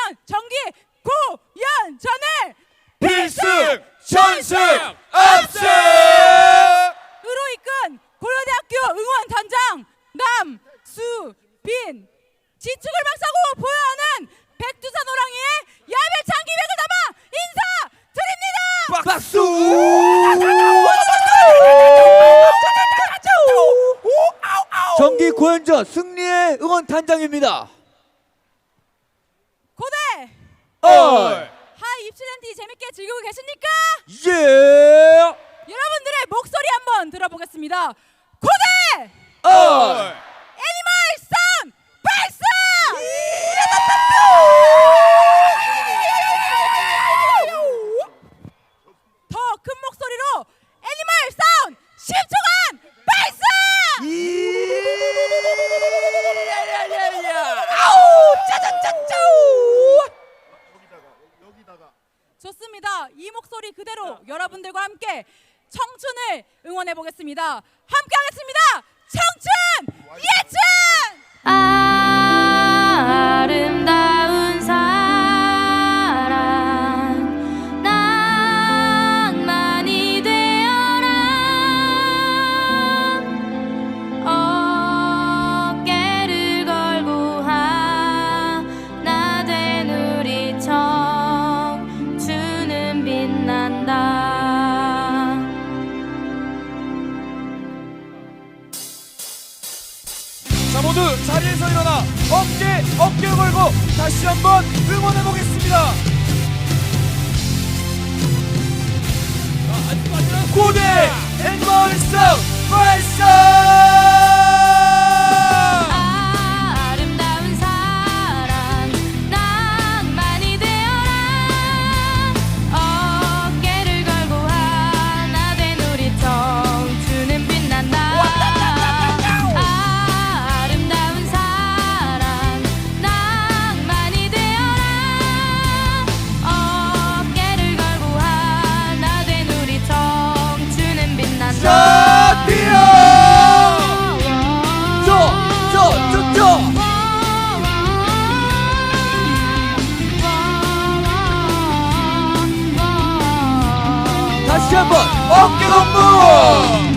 2025년 정기 구연전을 필승 전승 압승! 으로 이끈 고려대학교 응원단장 남수빈. 지축을 박사고 보여하는 백두산 호랑이의 야매찬 기백을 담아 인사 드립니다. 박수! 정기 고연전 승리의 응원 단장입니다. 고대 얼 하이 입시랜디 재밌게 즐기고 계십니까? 예. 여러분들의 목소리 한번 들어보겠습니다. 고대 얼 애니멀 선 발사! 더 큰 목소리로 애니멀 사운 10초간 발사! 아우 짜잔짠짜 좋습니다. 이 목소리 그대로 여러분들과 함께 청춘을 응원해 보겠습니다. 함께 하겠습니다. 청춘 예춘! 아름다 한번 어깨 동무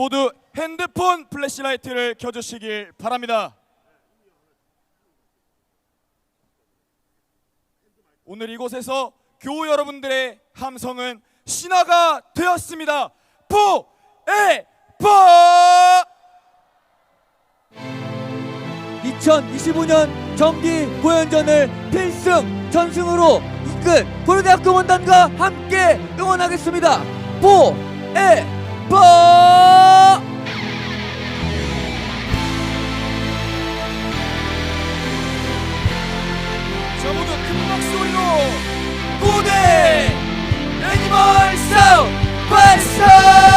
모두 핸드폰 플래시라이트를 켜주시길 바랍니다. 오늘 이곳에서 교우 여러분들의 함성은 신화가 되었습니다. 포에버 2025년 정기 고연전을 필승 전승으로 이끈 고려대학교 원단과 함께 응원하겠습니다. 보에버 애니멀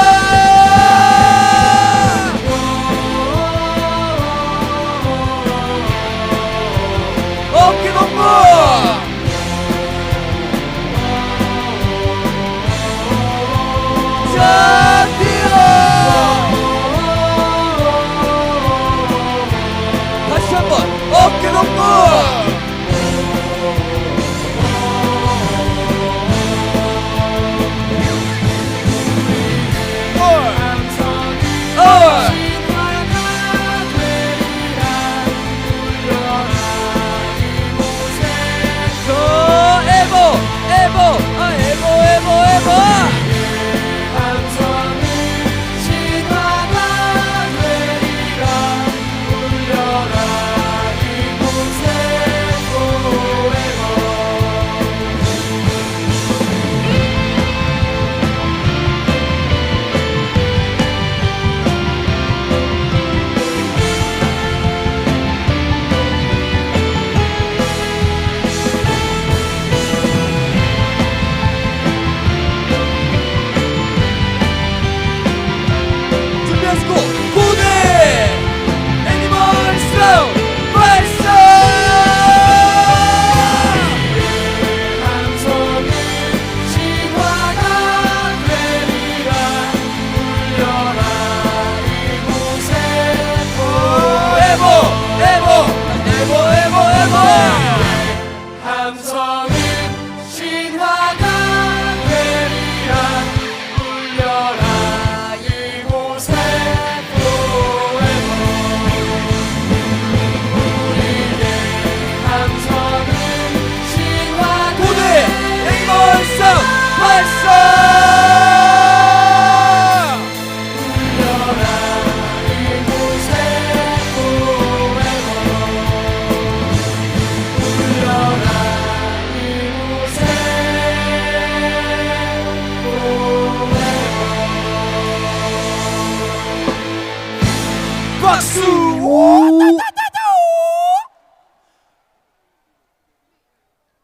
박수!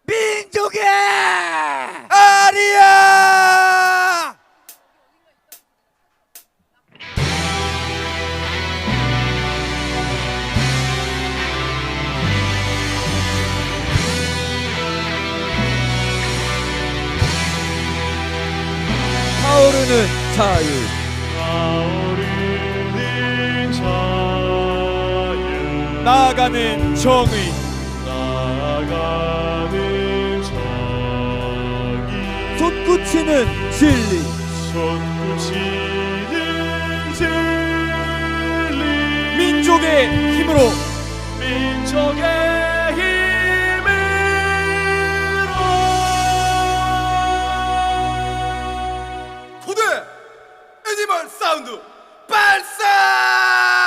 민족의 아리아! 타오르는 자유 나아가는 정의. 나아가는 정의. 솟구치는 진리. 솟구치는 진리. 민족의 힘으로. 민족의 힘으로. 고대 애니멀 사운드 발사